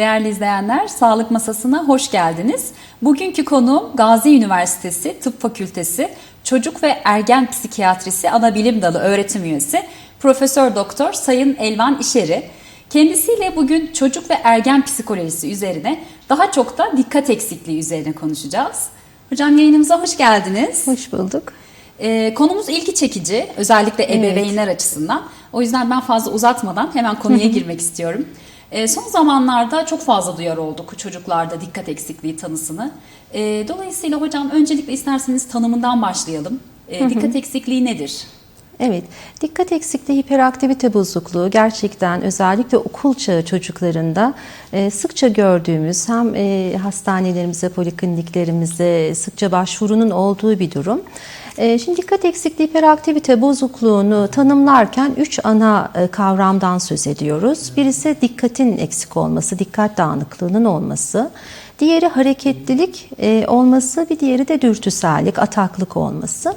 Değerli izleyenler, Sağlık Masası'na hoş geldiniz. Bugünkü konuğum Gazi Üniversitesi Tıp Fakültesi Çocuk ve Ergen Psikiyatrisi Anabilim Dalı öğretim üyesi Profesör Doktor Sayın Elvan İşeri. Kendisiyle bugün çocuk ve ergen psikolojisi üzerine daha çok da dikkat eksikliği üzerine konuşacağız. Hocam yayınımıza hoş geldiniz. Hoş bulduk. Ee, konumuz ilgi çekici, özellikle ebeveynler açısından. O yüzden ben fazla uzatmadan hemen konuya girmek istiyorum. Ee, son zamanlarda çok fazla duyar olduk çocuklarda dikkat eksikliği tanısını. Ee, dolayısıyla hocam öncelikle isterseniz tanımından başlayalım. Ee, dikkat eksikliği nedir? Evet, dikkat eksikliği hiperaktivite bozukluğu gerçekten özellikle okul çağı çocuklarında e, sıkça gördüğümüz hem e, hastanelerimize, polikliniklerimize sıkça başvurunun olduğu bir durum. E, Şimdi dikkat eksikliği hiperaktivite bozukluğunu tanımlarken üç ana e, kavramdan söz ediyoruz. Birisi dikkatin eksik olması, dikkat dağınıklığının olması. Diğeri hareketlilik e, olması, bir diğeri de dürtüsellik, ataklık olması.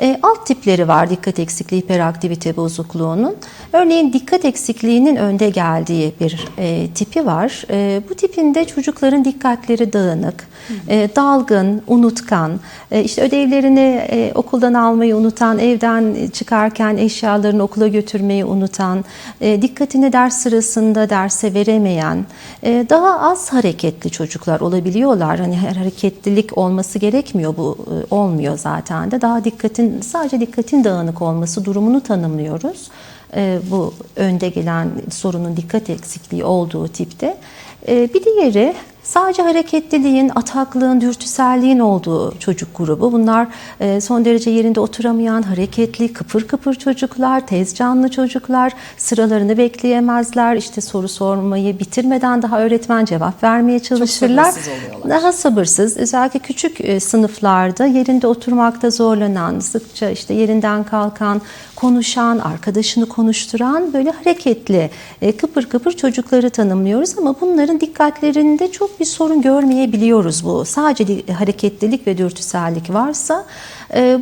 E, alt tipleri var dikkat eksikliği hiperaktivite bozukluğunun. Örneğin dikkat eksikliğinin önde geldiği bir e, tipi var. E, bu tipinde çocukların dikkatleri dağınık, e, dalgın, unutkan, e, işte ödevlerini e, okuldan almayı unutan, evden çıkarken eşyalarını okula götürmeyi unutan, e, dikkatini ders sırasında derse veremeyen, e, daha az hareketli çocuklar olabiliyorlar. Hani hareketlilik olması gerekmiyor bu e, olmuyor zaten de. Daha dikkatin sadece dikkatin dağınık olması durumunu tanımlıyoruz. E, bu önde gelen sorunun dikkat eksikliği olduğu tipte. E, bir diğeri sadece hareketliliğin, ataklığın, dürtüselliğin olduğu çocuk grubu. Bunlar e, son derece yerinde oturamayan, hareketli, kıpır kıpır çocuklar, tez canlı çocuklar, sıralarını bekleyemezler, işte soru sormayı bitirmeden daha öğretmen cevap vermeye çalışırlar. sabırsız oluyorlar. Daha sabırsız, özellikle küçük e, sınıflarda yerinde oturmakta zorlanan, sıkça işte yerinden kalkan, konuşan, arkadaşını konuşturan böyle hareketli, e, kıpır kıpır çocukları tanımlıyoruz ama bunların dikkatlerinde çok bir sorun görmeyebiliyoruz bu. Sadece hareketlilik ve dürtüsellik varsa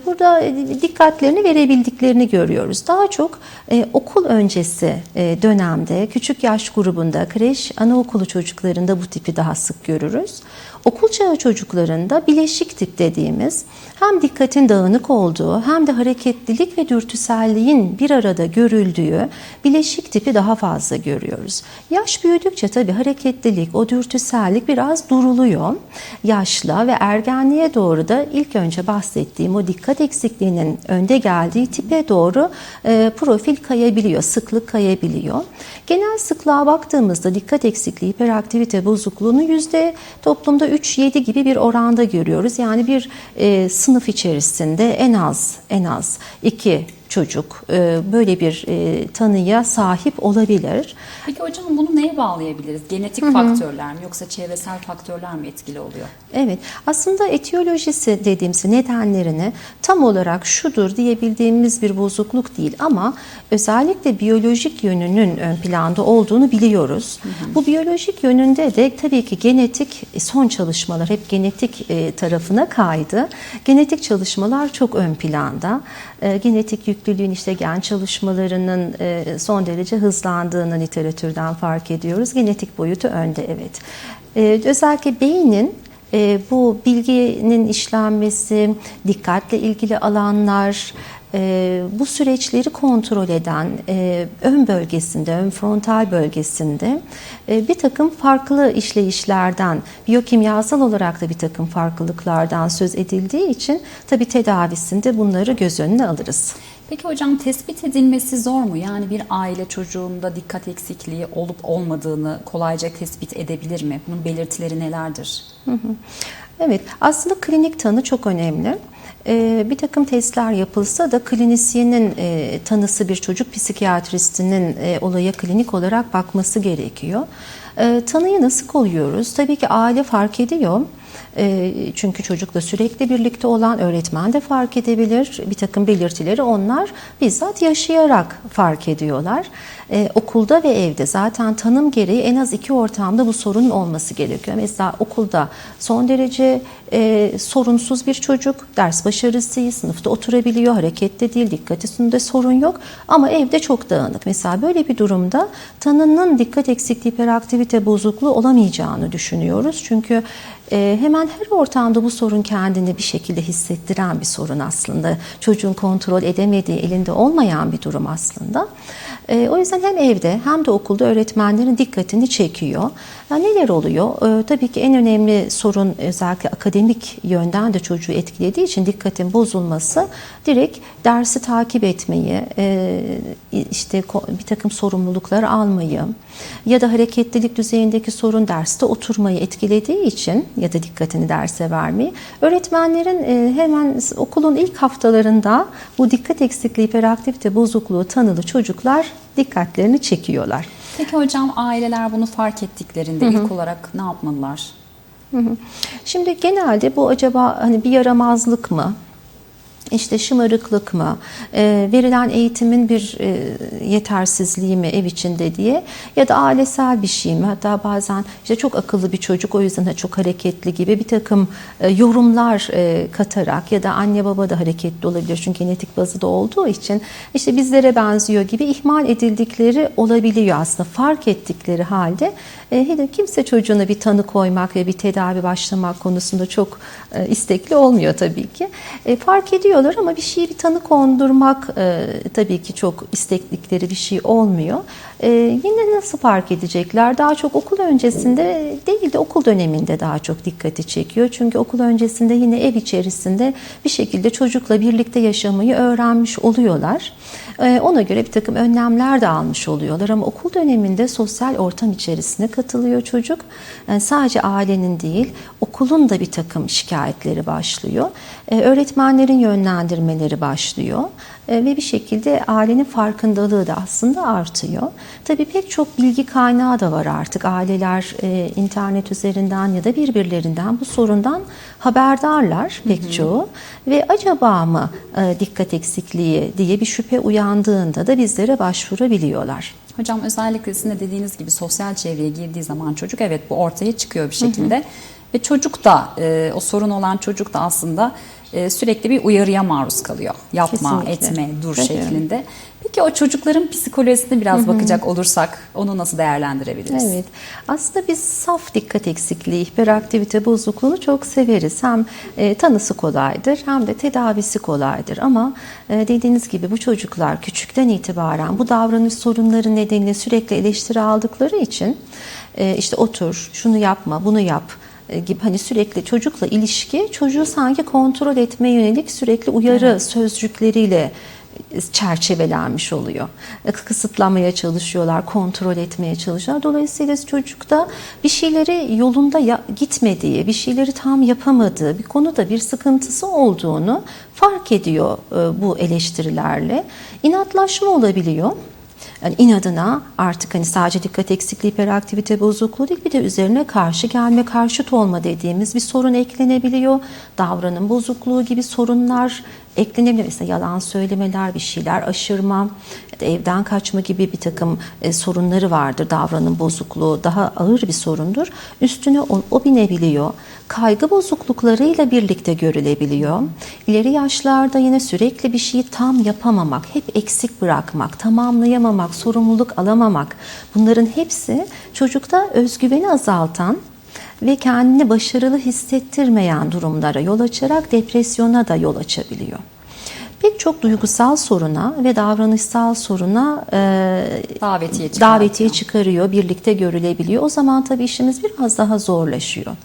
burada dikkatlerini verebildiklerini görüyoruz. Daha çok e, okul öncesi e, dönemde küçük yaş grubunda kreş, anaokulu çocuklarında bu tipi daha sık görürüz. Okul çağı çocuklarında bileşik tip dediğimiz hem dikkatin dağınık olduğu hem de hareketlilik ve dürtüselliğin bir arada görüldüğü bileşik tipi daha fazla görüyoruz. Yaş büyüdükçe tabii hareketlilik, o dürtüsellik biraz duruluyor. Yaşla ve ergenliğe doğru da ilk önce bahsettiğim o dikkat eksikliğinin önde geldiği tipe doğru e, profil kayabiliyor, sıklık kayabiliyor. Genel sıklığa baktığımızda dikkat eksikliği, hiperaktivite bozukluğunu yüzde toplumda 3-7 gibi bir oranda görüyoruz. Yani bir e, sınıf içerisinde en az en az iki çocuk e, böyle bir e, tanıya sahip olabilir. Peki hocam bunu neye bağlayabiliriz? Genetik faktörler mi yoksa çevresel faktörler mi etkili oluyor? Evet, aslında etiyolojisi dediğimiz nedenlerini tam olarak şudur diyebildiğimiz bir bozukluk değil ama özellikle biyolojik yönünün ön planda olduğunu biliyoruz. Bu biyolojik yönünde de tabii ki genetik son çalışmalar hep genetik e, tarafına kaydı. Genetik çalışmalar çok ön planda. E, Genetik yüklülüğün işte gen çalışmalarının e, son derece hızlandığını literatürden fark ediyoruz. Genetik boyutu önde evet. E, Özellikle beynin bu bilginin işlenmesi, dikkatle ilgili alanlar, e, bu süreçleri kontrol eden e, ön bölgesinde, ön frontal bölgesinde e, bir takım farklı işleyişlerden, biyokimyasal olarak da bir takım farklılıklardan söz edildiği için tabii tedavisinde bunları göz önüne alırız. Peki hocam tespit edilmesi zor mu? Yani bir aile çocuğunda dikkat eksikliği olup olmadığını kolayca tespit edebilir mi? Bunun belirtileri nelerdir? Evet, aslında klinik tanı çok önemli. Ee, bir takım testler yapılsa da klinisyenin e, tanısı bir çocuk psikiyatristinin e, olaya klinik olarak bakması gerekiyor. E, tanıyı nasıl koyuyoruz? Tabii ki aile fark ediyor. E, çünkü çocukla sürekli birlikte olan öğretmen de fark edebilir. Bir takım belirtileri onlar bizzat yaşayarak fark ediyorlar. E, okulda ve evde zaten tanım gereği en az iki ortamda bu sorunun olması gerekiyor. Mesela okulda son derece e, sorunsuz bir çocuk, ders başarısı iyi, sınıfta oturabiliyor, harekette değil, dikkatinde sorun yok ama evde çok dağınık. Mesela böyle bir durumda tanının dikkat eksikliği, hiperaktivite bozukluğu olamayacağını düşünüyoruz. Çünkü e, hemen her ortamda bu sorun kendini bir şekilde hissettiren bir sorun aslında. Çocuğun kontrol edemediği, elinde olmayan bir durum aslında. E, o yüzden hem evde hem de okulda öğretmenlerin dikkatini çekiyor. Ya neler oluyor? E, tabii ki en önemli sorun özellikle akademik yönden de çocuğu etkilediği için dikkatin bozulması direkt dersi takip etmeyi, e, işte bir takım sorumluluklar almayı ya da hareketlilik düzeyindeki sorun derste oturmayı etkilediği için ya da dikkatini derse vermeyi öğretmenlerin e, hemen okulun ilk haftalarında bu dikkat eksikliği, hiperaktivite bozukluğu tanılı çocuklar dikkatlerini çekiyorlar. Peki hocam aileler bunu fark ettiklerinde ilk olarak ne yapmalılar? Hı hı. Şimdi genelde bu acaba hani bir yaramazlık mı? İşte şımarıklık mı, e, verilen eğitimin bir e, yetersizliği mi ev içinde diye ya da ailesel bir şey mi? Hatta bazen işte çok akıllı bir çocuk o yüzden de çok hareketli gibi bir takım e, yorumlar e, katarak ya da anne baba da hareketli olabilir. Çünkü genetik bazı da olduğu için işte bizlere benziyor gibi ihmal edildikleri olabiliyor aslında. Fark ettikleri halde hele kimse çocuğuna bir tanı koymak ve bir tedavi başlamak konusunda çok e, istekli olmuyor tabii ki. E, fark ediyorlar ama bir şeyi bir tanı kondurmak e, tabii ki çok isteklikleri bir şey olmuyor. E, yine nasıl fark edecekler? Daha çok okul öncesinde değil de okul döneminde daha çok dikkati çekiyor. Çünkü okul öncesinde yine ev içerisinde bir şekilde çocukla birlikte yaşamayı öğrenmiş oluyorlar. E, ona göre bir takım önlemler de almış oluyorlar ama okul döneminde sosyal ortam içerisine katılıyor çocuk. Yani sadece ailenin değil, okulun da bir takım şikayetleri başlıyor. E, öğretmenlerin yönlendirmeleri başlıyor. E, ve bir şekilde ailenin farkındalığı da aslında artıyor. Tabii pek çok bilgi kaynağı da var artık. Aileler e, internet üzerinden ya da birbirlerinden bu sorundan haberdarlar pek çoğu. Ve acaba mı e, dikkat eksikliği diye bir şüphe uyandığında da bizlere başvurabiliyorlar. Hocam özellikle sizin de dediğiniz gibi sosyal çevreye girdiği zaman çocuk evet bu ortaya çıkıyor bir şekilde. Ve çocuk da e, o sorun olan çocuk da aslında e, sürekli bir uyarıya maruz kalıyor. Yapma, Kesinlikle. etme, dur Evet. şeklinde. Peki o çocukların psikolojisine biraz bakacak olursak onu nasıl değerlendirebiliriz? Evet. Aslında biz saf dikkat eksikliği, hiperaktivite bozukluğunu çok severiz. Hem e, tanısı kolaydır hem de tedavisi kolaydır. Ama e, dediğiniz gibi bu çocuklar küçükten itibaren bu davranış sorunları nedeniyle sürekli eleştiri aldıkları için e, işte otur, şunu yapma, bunu yap gibi hani sürekli çocukla ilişki çocuğu sanki kontrol etmeye yönelik sürekli uyarı sözcükleriyle çerçevelenmiş oluyor. Kısıtlamaya çalışıyorlar, kontrol etmeye çalışıyorlar. Dolayısıyla çocukta bir şeyleri yolunda gitmediği, bir şeyleri tam yapamadığı, bir konuda bir sıkıntısı olduğunu fark ediyor e, bu eleştirilerle. İnatlaşma olabiliyor. Yani inadına artık hani sadece dikkat eksikliği, hiperaktivite bozukluğu değil bir de üzerine karşı gelme, karşıt olma dediğimiz bir sorun eklenebiliyor. Davranım bozukluğu gibi sorunlar eklenebilir. Mesela yalan söylemeler, bir şeyler aşırma, evden kaçma gibi bir takım e, sorunları vardır. Davranım bozukluğu daha ağır bir sorundur. Üstüne o, o binebiliyor. Kaygı bozukluklarıyla birlikte görülebiliyor. İleri yaşlarda yine sürekli bir şeyi tam yapamamak, hep eksik bırakmak, tamamlayamamak, sorumluluk alamamak. Bunların hepsi çocukta özgüveni azaltan ve kendini başarılı hissettirmeyen durumlara yol açarak depresyona da yol açabiliyor. Pek çok duygusal soruna ve davranışsal soruna e, Davetiye çıkartıyor. davetiye çıkarıyor, birlikte görülebiliyor. O zaman tabii işimiz biraz daha zorlaşıyor.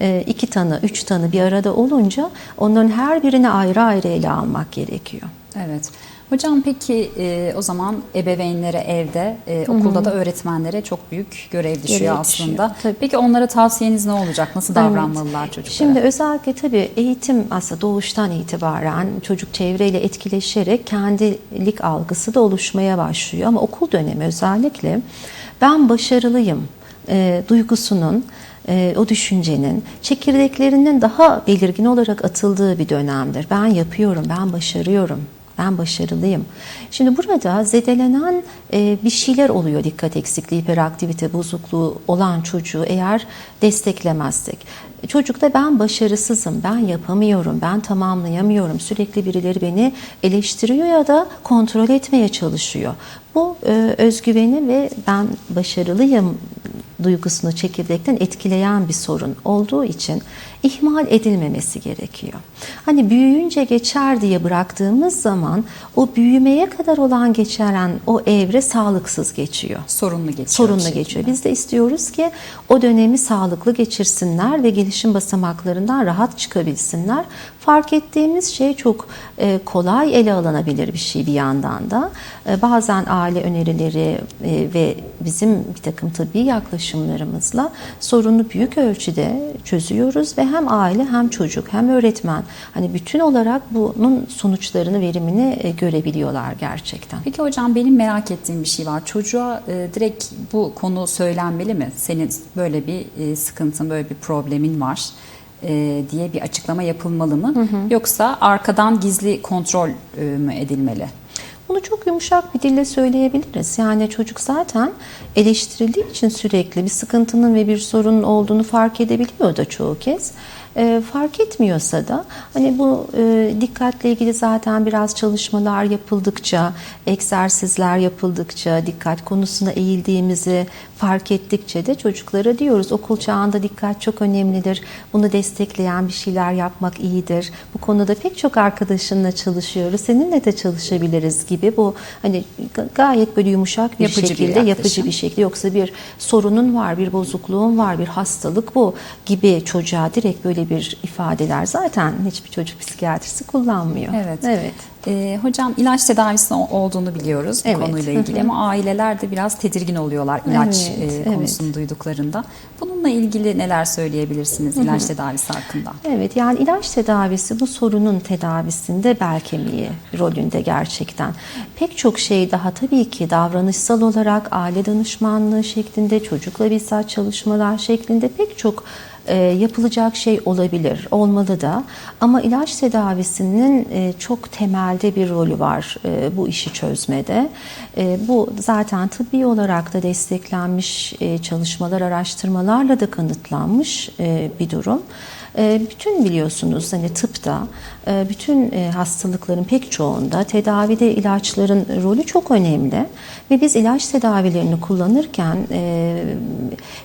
E, iki tanı, üç tanı bir arada olunca onların her birini ayrı ayrı ele almak gerekiyor. Evet. Hocam peki e, o zaman ebeveynlere evde, e, okulda da öğretmenlere çok büyük görev düşüyor Görev aslında. düşüyor, tabii. Peki onlara tavsiyeniz ne olacak? Nasıl davranmalılar çocuklara? Şimdi özellikle tabii eğitim aslında doğuştan itibaren çocuk çevreyle etkileşerek kendilik algısı da oluşmaya başlıyor. Ama okul dönemi özellikle ben başarılıyım e, duygusunun e, o düşüncenin çekirdeklerinin daha belirgin olarak atıldığı bir dönemdir. Ben yapıyorum, ben başarıyorum. Ben başarılıyım. Şimdi burada zedelenen e, bir şeyler oluyor dikkat eksikliği, hiperaktivite bozukluğu olan çocuğu eğer desteklemezsek. Çocukta ben başarısızım, ben yapamıyorum, ben tamamlayamıyorum. Sürekli birileri beni eleştiriyor ya da kontrol etmeye çalışıyor. Bu e, özgüveni ve ben başarılıyım duygusunu çekirdekten etkileyen bir sorun olduğu için ihmal edilmemesi gerekiyor. Hani büyüyünce geçer diye bıraktığımız zaman o büyümeye kadar olan geçeren o evre sağlıksız geçiyor. Sorunlu geçiyor. Sorunlu geçiyor. Biz de istiyoruz ki o dönemi sağlıklı geçirsinler ve gelişim basamaklarından rahat çıkabilsinler. Fark ettiğimiz şey çok e, kolay ele alınabilir bir şey bir yandan da. E, bazen aile önerileri e, ve bizim bir takım tabii yaklaşımlarımızla sorunu büyük ölçüde çözüyoruz ve hem aile hem çocuk hem öğretmen hani bütün olarak bunun sonuçlarını verimini e, görebiliyorlar gerçekten. Peki hocam benim merak ettiğim bir şey var. Çocuğa e, direkt bu konu söylenmeli mi? Senin böyle bir e, sıkıntın, böyle bir problemin var e, diye bir açıklama yapılmalı mı? Yoksa arkadan gizli kontrol e, mü edilmeli? Bunu çok yumuşak bir dille söyleyebiliriz. Yani çocuk zaten eleştirildiği için sürekli bir sıkıntının ve bir sorunun olduğunu fark edebiliyor da çoğu kez. E, fark etmiyorsa da hani bu e, dikkatle ilgili zaten biraz çalışmalar yapıldıkça, egzersizler yapıldıkça, dikkat konusuna eğildiğimizi fark ettikçe de çocuklara diyoruz okul çağında dikkat çok önemlidir. Bunu destekleyen bir şeyler yapmak iyidir. Bu konuda pek çok arkadaşınla çalışıyoruz. Seninle de çalışabiliriz gibi bu hani ga- gayet böyle yumuşak bir Yapıcı bir şekilde yaklaşım. yapıcı bir şekilde yoksa bir sorunun var, bir bozukluğun var, bir hastalık bu gibi çocuğa direkt böyle bir ifadeler zaten hiçbir çocuk psikiyatrisi kullanmıyor. Evet. Evet. E, hocam ilaç tedavisi olduğunu biliyoruz bu Evet. konuyla ilgili ama aileler de biraz tedirgin oluyorlar ilaç Evet, e, evet. konusunu duyduklarında. Bununla ilgili neler söyleyebilirsiniz ilaç tedavisi hakkında? Evet yani ilaç tedavisi bu sorunun tedavisinde bel kemiği rolünde gerçekten. Pek çok şey daha tabii ki davranışsal olarak aile danışmanlığı şeklinde çocukla bizzat çalışmalar şeklinde pek çok e, yapılacak şey olabilir, olmalı da. Ama ilaç tedavisinin e, çok temelde bir rolü var e, bu işi çözmede. Bu zaten tıbbi olarak da desteklenmiş çalışmalar, araştırmalarla da kanıtlanmış bir durum. E, Bütün biliyorsunuz hani tıpta e, bütün e, hastalıkların pek çoğunda tedavide ilaçların rolü çok önemli ve biz ilaç tedavilerini kullanırken e,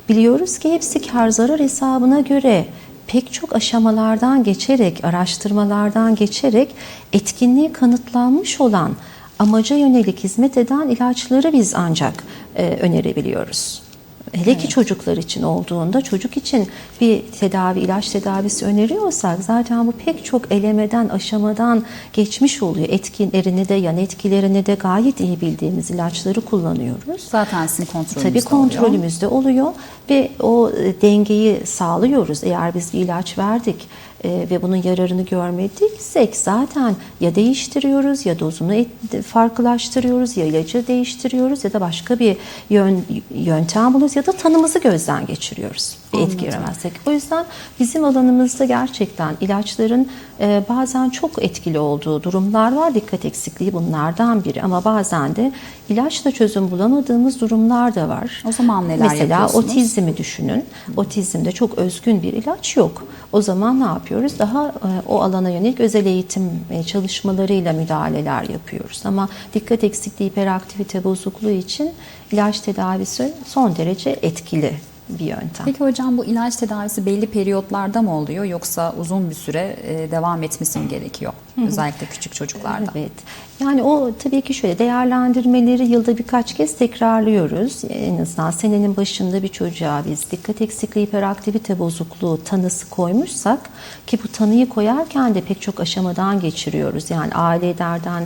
biliyoruz ki hepsi kar zarar hesabına göre pek çok aşamalardan geçerek, araştırmalardan geçerek etkinliği kanıtlanmış olan amaca yönelik hizmet eden ilaçları biz ancak önerebiliyoruz. Hele ki çocuklar için olduğunda çocuk için bir tedavi, ilaç tedavisi öneriyorsak zaten bu pek çok elemeden, aşamadan geçmiş oluyor. Etkilerini de, yan etkilerini de gayet iyi bildiğimiz ilaçları kullanıyoruz. Zaten sizin kontrolünüzde Tabii oluyor. kontrolümüzde oluyor ve o e, dengeyi sağlıyoruz. Eğer biz bir ilaç verdik e, ve bunun yararını görmediysek zaten ya değiştiriyoruz ya dozunu et- farklılaştırıyoruz ya ilacı değiştiriyoruz ya da başka bir yön, yöntem buluyoruz ya da tanımızı gözden geçiriyoruz. Bir etki göremezsek. O yüzden bizim alanımızda gerçekten ilaçların e, bazen çok etkili olduğu durumlar var. Dikkat eksikliği bunlardan biri ama bazen de ilaçla çözüm bulamadığımız durumlar da var. O zaman neler Mesela yapıyorsunuz? otizmi düşünün. Otizmde çok özgün bir ilaç yok. O zaman ne yapıyoruz? Daha e, o alana yönelik özel eğitim e, çalışmalarıyla müdahaleler yapıyoruz. Ama dikkat eksikliği, hiperaktivite bozukluğu için ilaç tedavisi son derece etkili bir yöntem. Peki hocam bu ilaç tedavisi belli periyotlarda mı oluyor yoksa uzun bir süre e, devam etmesi mi gerekiyor? Özellikle küçük çocuklarda. Evet. Yani o tabii ki şöyle değerlendirmeleri yılda birkaç kez tekrarlıyoruz. En azından senenin başında bir çocuğa biz dikkat eksikliği hiperaktivite bozukluğu tanısı koymuşsak ki bu tanıyı koyarken de pek çok aşamadan geçiriyoruz. Yani ailelerden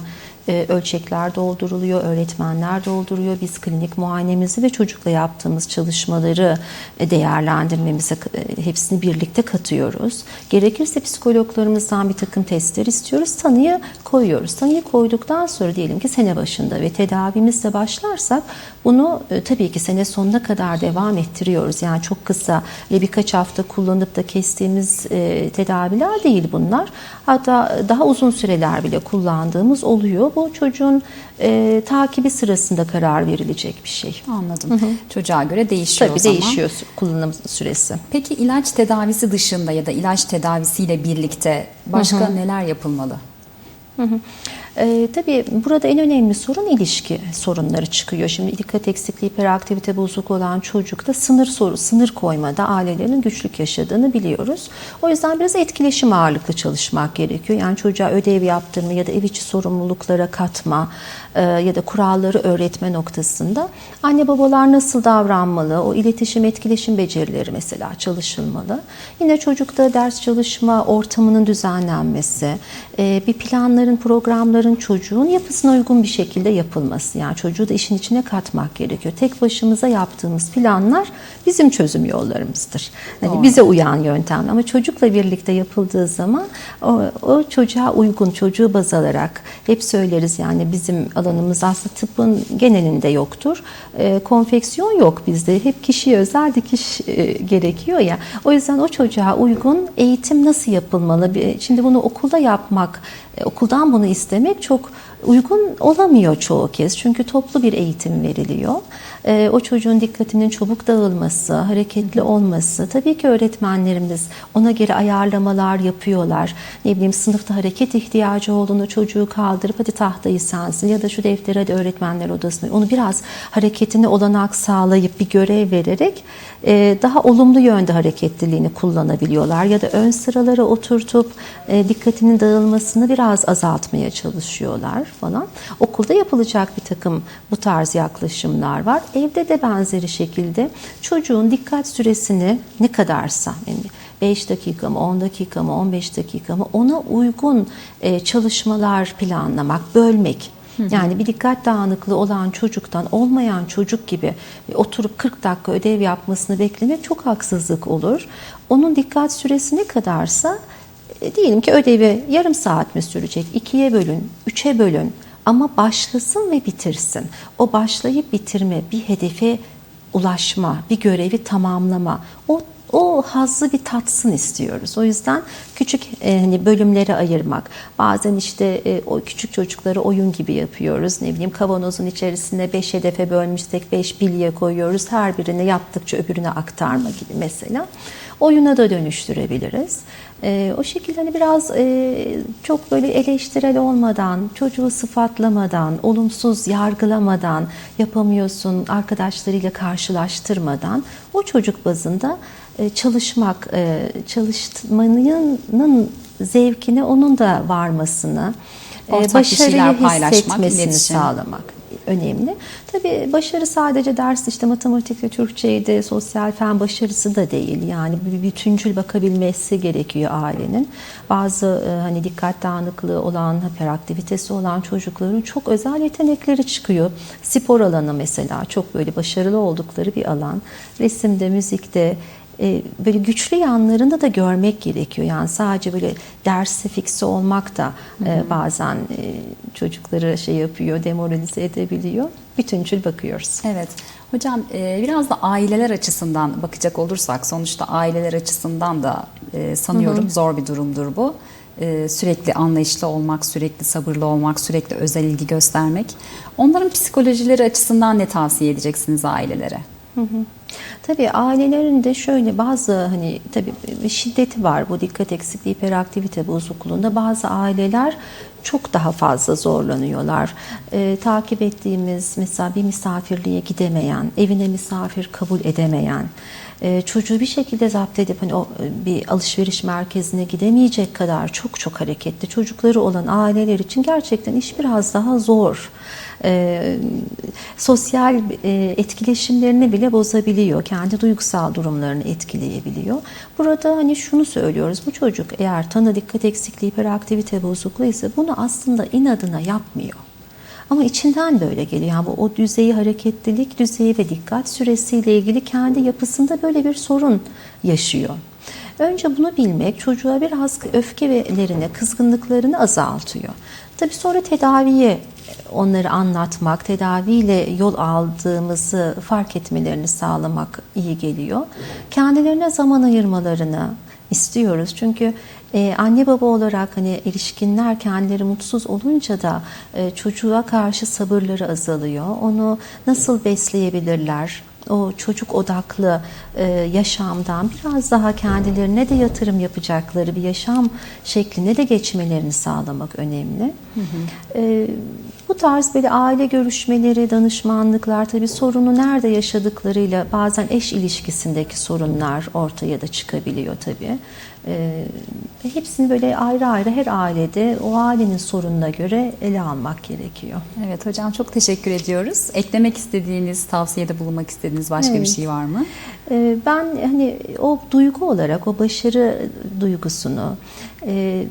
e, ölçekler dolduruluyor, öğretmenler dolduruyor. Biz klinik muayenemizi ve çocukla yaptığımız çalışmaları e, değerlendirmemize e, hepsini birlikte katıyoruz. Gerekirse psikologlarımızdan bir takım testler istiyoruz. Tanıyı koyuyoruz. Tanıyı koyduktan sonra diyelim ki sene başında ve tedavimizle başlarsak bunu e, tabii ki sene sonuna kadar devam ettiriyoruz. Yani çok kısa ve birkaç hafta kullanıp da kestiğimiz e, tedaviler değil bunlar. Hatta daha uzun süreler bile kullandığımız oluyor. Bu çocuğun e, takibi sırasında karar verilecek bir şey. Anladım. Çocuğa göre değişiyor Tabii o zaman. değişiyor kullanım süresi. Peki ilaç tedavisi dışında ya da ilaç tedavisiyle birlikte başka neler yapılmalı? Ee, tabii burada en önemli sorun ilişki sorunları çıkıyor. Şimdi dikkat eksikliği, hiperaktivite bozukluğu olan çocukta sınır soru, sınır koymada ailelerin güçlük yaşadığını biliyoruz. O yüzden biraz etkileşim ağırlıklı çalışmak gerekiyor. Yani çocuğa ödev yaptırma ya da ev içi sorumluluklara katma e, ya da kuralları öğretme noktasında anne babalar nasıl davranmalı, o iletişim, etkileşim becerileri mesela çalışılmalı. Yine çocukta ders çalışma ortamının düzenlenmesi, e, bir planların, programların çocuğun yapısına uygun bir şekilde yapılması. Yani çocuğu da işin içine katmak gerekiyor. Tek başımıza yaptığımız planlar bizim çözüm yollarımızdır. Hani Doğru. bize uyan yöntem ama çocukla birlikte yapıldığı zaman o, o çocuğa uygun, çocuğu baz alarak hep söyleriz yani bizim alanımız aslında tıbbın genelinde yoktur. E, konfeksiyon yok bizde. Hep kişiye özel dikiş e, gerekiyor ya. O yüzden o çocuğa uygun eğitim nasıl yapılmalı? Şimdi bunu okulda yapmak, e, okuldan bunu istemek çok uygun olamıyor çoğu kez. Çünkü toplu bir eğitim veriliyor. E, o çocuğun dikkatinin çabuk dağılması, hareketli olması. Tabii ki öğretmenlerimiz ona göre ayarlamalar yapıyorlar. Ne bileyim sınıfta hareket ihtiyacı olduğunu çocuğu kaldırıp hadi tahtayı sensin ya da şu defteri hadi öğretmenler odasına. Onu biraz hareketine olanak sağlayıp bir görev vererek e, daha olumlu yönde hareketliliğini kullanabiliyorlar. Ya da ön sıralara oturtup e, dikkatinin dağılmasını biraz azaltmaya çalışıyorlar falan. Okulda yapılacak bir takım bu tarz yaklaşımlar var. Evde de benzeri şekilde çocuğun dikkat süresini ne kadarsa yani 5 dakika mı 10 dakika mı 15 dakika mı ona uygun e, çalışmalar planlamak, bölmek. Yani bir dikkat dağınıklığı olan çocuktan olmayan çocuk gibi oturup 40 dakika ödev yapmasını beklemek çok haksızlık olur. Onun dikkat süresi ne kadarsa e, diyelim ki ödevi yarım saat mi sürecek? ikiye bölün, üçe bölün ama başlasın ve bitirsin. O başlayıp bitirme, bir hedefe ulaşma, bir görevi tamamlama. O o hazzı bir tatsın istiyoruz. O yüzden küçük e, hani bölümlere ayırmak. Bazen işte e, o küçük çocukları oyun gibi yapıyoruz. Ne bileyim kavanozun içerisinde 5 hedefe bölmüşsek 5 bilye koyuyoruz. Her birini yaptıkça öbürüne aktarma gibi mesela. Oyuna da dönüştürebiliriz. E, o şekilde hani biraz e, çok böyle eleştirel olmadan, çocuğu sıfatlamadan, olumsuz yargılamadan, yapamıyorsun arkadaşlarıyla karşılaştırmadan o çocuk bazında çalışmak, e, çalışmanın zevkine onun da varmasını, e, Ortak başarıyı hissetmesini sağlamak önemli. Tabii başarı sadece ders işte matematik ve Türkçeydi, sosyal fen başarısı da değil. Yani bir bütüncül bakabilmesi gerekiyor ailenin. Bazı e, hani dikkat dağınıklığı olan, hiperaktivitesi olan çocukların çok özel yetenekleri çıkıyor. Spor alanı mesela çok böyle başarılı oldukları bir alan. Resimde, müzikte, e, böyle güçlü yanlarını da görmek gerekiyor. Yani sadece böyle derse fikse olmak da e, bazen e, çocukları şey yapıyor, demoralize edebiliyor. Bütüncül bakıyoruz. Evet. Hocam e, biraz da aileler açısından bakacak olursak sonuçta aileler açısından da e, sanıyorum zor bir durumdur bu. E, Sürekli anlayışlı olmak, sürekli sabırlı olmak, sürekli özel ilgi göstermek. Onların psikolojileri açısından ne tavsiye edeceksiniz ailelere? Tabii ailelerin de şöyle bazı hani tabii şiddeti var bu dikkat eksikliği hiperaktivite bozukluğunda bazı aileler çok daha fazla zorlanıyorlar. Ee, takip ettiğimiz mesela bir misafirliğe gidemeyen, evine misafir kabul edemeyen, e, çocuğu bir şekilde zapt edip hani o e, bir alışveriş merkezine gidemeyecek kadar çok çok hareketli çocukları olan aileler için gerçekten iş biraz daha zor. E, sosyal e, etkileşimlerini bile bozabiliyor. Kendi duygusal durumlarını etkileyebiliyor. Burada hani şunu söylüyoruz. Bu çocuk eğer tanı dikkat eksikliği hiperaktivite bozukluğu ise bunu aslında inadına yapmıyor. Ama içinden böyle geliyor. Yani bu o düzeyi, hareketlilik düzeyi ve dikkat süresiyle ilgili kendi yapısında böyle bir sorun yaşıyor. Önce bunu bilmek çocuğa biraz öfkelerini, kızgınlıklarını azaltıyor. Tabii sonra tedaviye onları anlatmak, tedaviyle yol aldığımızı fark etmelerini sağlamak iyi geliyor. Kendilerine zaman ayırmalarını istiyoruz. Çünkü e, anne baba olarak hani erişkinler kendileri mutsuz olunca da e, çocuğa karşı sabırları azalıyor. Onu nasıl besleyebilirler? o çocuk odaklı e, yaşamdan biraz daha kendilerine de yatırım yapacakları bir yaşam şekline de geçmelerini sağlamak önemli. Hı hı. E, bu tarz böyle aile görüşmeleri, danışmanlıklar tabii sorunu nerede yaşadıklarıyla bazen eş ilişkisindeki sorunlar ortaya da çıkabiliyor tabii. E, hepsini böyle ayrı ayrı her ailede o ailenin sorununa göre ele almak gerekiyor. Evet hocam çok teşekkür ediyoruz. Eklemek istediğiniz, tavsiyede bulunmak istediğiniz başka Evet. bir şey var mı? Ee, Ben hani o duygu olarak o başarı duygusunu e,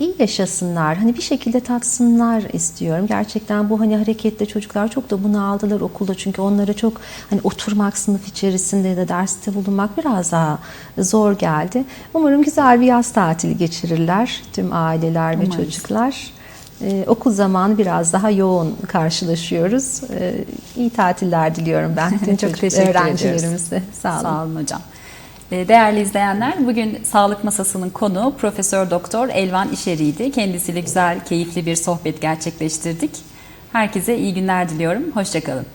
iyi yaşasınlar. Hani bir şekilde tatsınlar istiyorum. Gerçekten bu hani harekette çocuklar çok da bunu aldılar okulda çünkü onlara çok hani oturmak sınıf içerisinde ya da derste bulunmak biraz daha zor geldi. Umarım güzel bir yaz tatili geçirirler tüm aileler ve Umarız. çocuklar. Ee, okul zamanı biraz daha yoğun karşılaşıyoruz. Ee, iyi tatiller diliyorum ben Çok teşekkür öğrencilerimize. Sağ olun. Sağ olun hocam. Ee, Değerli izleyenler, bugün Sağlık Masası'nın konuğu Profesör Doktor Elvan İşeri'ydi. Kendisiyle güzel, keyifli bir sohbet gerçekleştirdik. Herkese iyi günler diliyorum. Hoşçakalın.